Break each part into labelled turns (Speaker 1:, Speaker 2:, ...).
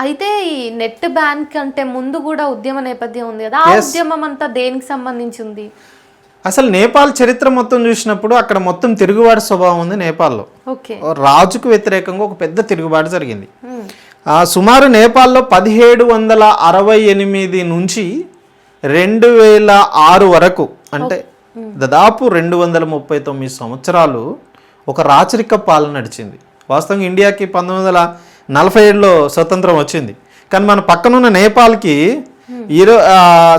Speaker 1: అయితే ఈ net ban కంటే ముందు కూడా ఉద్యమ నేపథ్యం ఉంది కదా. ఆ ఉద్యమం అంతా దేనికి సంబంధించి ఉంది?
Speaker 2: అసలు నేపాల్ చరిత్ర మొత్తం చూసినప్పుడు అక్కడ మొత్తం తిరుగుబాటు స్వభావం ఉంది నేపాల్లో.
Speaker 1: ఓకే.
Speaker 2: రాజుకు వ్యతిరేకంగా ఒక పెద్ద తిరుగుబాటు జరిగింది. ఆ, సుమారు నేపాల్లో పదిహేడు వందల అరవై ఎనిమిది నుంచి రెండు వేల ఆరు వరకు అంటే దాదాపు రెండు వందల ముప్పై తొమ్మిది సంవత్సరాలు ఒక రాచరిక పాలన నడిచింది. వాస్తవంగా ఇండియాకి పంతొమ్మిది వందల నలభై ఏడులో స్వతంత్రం వచ్చింది. కానీ మన పక్కనున్న నేపాల్కి ఈరో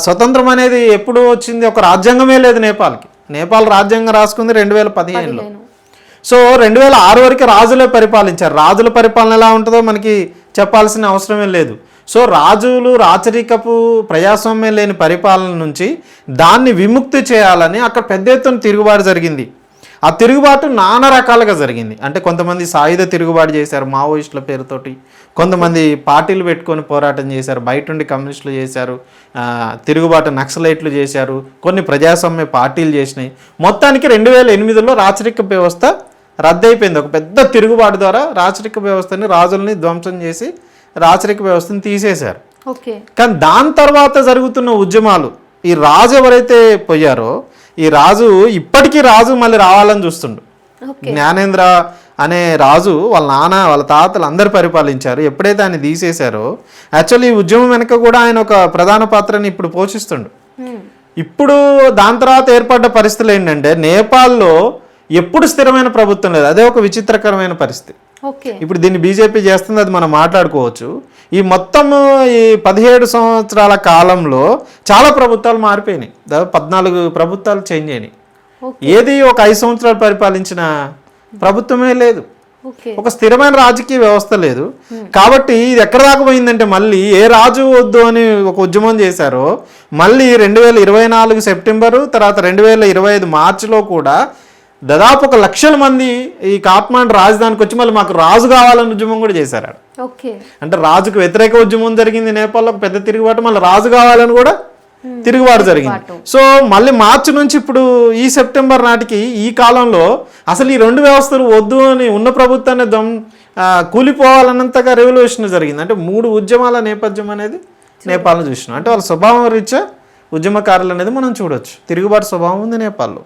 Speaker 2: స్వతంత్రం అనేది ఎప్పుడు వచ్చింది? ఒక రాజ్యాంగమే లేదు నేపాల్కి. నేపాల్ రాజ్యాంగం రాసుకుంది రెండు వేల పదిహేనులో సో రెండు వేల ఆరు వరకు రాజులే పరిపాలించారు. రాజుల పరిపాలన ఎలా ఉంటుందో మనకి చెప్పాల్సిన అవసరమే లేదు. సో రాజులు రాచరికపు ప్రజాస్వామ్యం లేని పరిపాలన నుంచి దాన్ని విముక్తి చేయాలని అక్కడ పెద్ద ఎత్తున తిరుగుబాటు జరిగింది. ఆ తిరుగుబాటు నానా రకాలుగా జరిగింది. అంటే కొంతమంది సాయుధ తిరుగుబాటు చేశారు మావోయిస్టుల పేరుతోటి కొంతమంది పార్టీలు పెట్టుకొని పోరాటం చేశారు బయట ఉండి కమ్యూనిస్టులు చేశారు తిరుగుబాటు నక్సలైట్లు చేశారు కొన్ని ప్రజాస్వామ్య పార్టీలు చేసినాయి. మొత్తానికి రెండు వేల ఎనిమిదిలో రాచరిక వ్యవస్థ రద్దయిపోయింది. ఒక పెద్ద తిరుగుబాటు ద్వారా రాచరిక వ్యవస్థని రాజుల్ని ధ్వంసం చేసి రాచరిక వ్యవస్థని తీసేశారు.
Speaker 1: ఓకే.
Speaker 2: కానీ దాని తర్వాత జరుగుతున్న ఉద్యమాలు ఈ రాజు ఎవరైతే పోయారో ఈ రాజు ఇప్పటికీ రాజు మళ్ళీ రావాలని చూస్తుండు. జ్ఞానేంద్ర అనే రాజు వాళ్ళ నాన్న వాళ్ళ తాతలు అందరు పరిపాలించారు. ఎప్పుడైతే ఆయన తీసేశారో యాక్చువల్లీ ఈ ఉద్యమం వెనక కూడా ఆయన ఒక ప్రధాన పాత్రని ఇప్పుడు పోషిస్తుండు. ఇప్పుడు దాని తర్వాత ఏర్పడ్డ పరిస్థితులు ఏంటంటే నేపాల్లో ఎప్పుడు స్థిరమైన ప్రభుత్వం లేదు. అదే ఒక విచిత్రకరమైన పరిస్థితి. ఇప్పుడు దీన్ని బీజేపీ చేస్తుంది అది మనం మాట్లాడుకోవచ్చు. ఈ మొత్తం ఈ పదిహేడు సంవత్సరాల కాలంలో చాలా ప్రభుత్వాలు మారిపోయినాయి. దాదాపు పద్నాలుగు ప్రభుత్వాలు చేంజ్ అయినాయి. ఏది ఒక ఐదు సంవత్సరాలు పరిపాలించిన ప్రభుత్వమే లేదు. ఒక స్థిరమైన రాజకీయ వ్యవస్థ లేదు. కాబట్టి ఇది ఎక్కడ దాకా పోయిందంటే మళ్ళీ ఏ రాజు వద్దు అని ఒక ఉద్యమం చేశారో మళ్ళీ రెండు వేల ఇరవై నాలుగు సెప్టెంబరు తర్వాత రెండు వేల ఇరవై ఐదు మార్చిలో కూడా దాదాపు ఒక లక్షల మంది ఈ కాట్మాండ్ రాజధానికి వచ్చి మళ్ళీ మాకు రాజు కావాలని ఉద్యమం కూడా చేశారు అంటే రాజుకు వ్యతిరేక ఉద్యమం జరిగింది నేపాల్లో పెద్ద తిరుగుబాటు మళ్ళీ రాజు కావాలని కూడా తిరుగుబాటు జరిగింది. సో మళ్ళీ మార్చి నుంచి ఇప్పుడు ఈ సెప్టెంబర్ నాటికి ఈ కాలంలో అసలు ఈ రెండు వ్యవస్థలు వద్దు అని ఉన్న ప్రభుత్వాన్ని దమ్ కూలిపోవాలన్నంతగా రెవల్యూషన్ జరిగింది. అంటే మూడు ఉద్యమాల నేపథ్యం అనేది నేపాల్లో చూసినాం. అంటే వాళ్ళ స్వభావం రీత్యా ఉద్యమకారులు అనేది మనం చూడొచ్చు. తిరుగుబాటు స్వభావం ఉంది నేపాల్లో.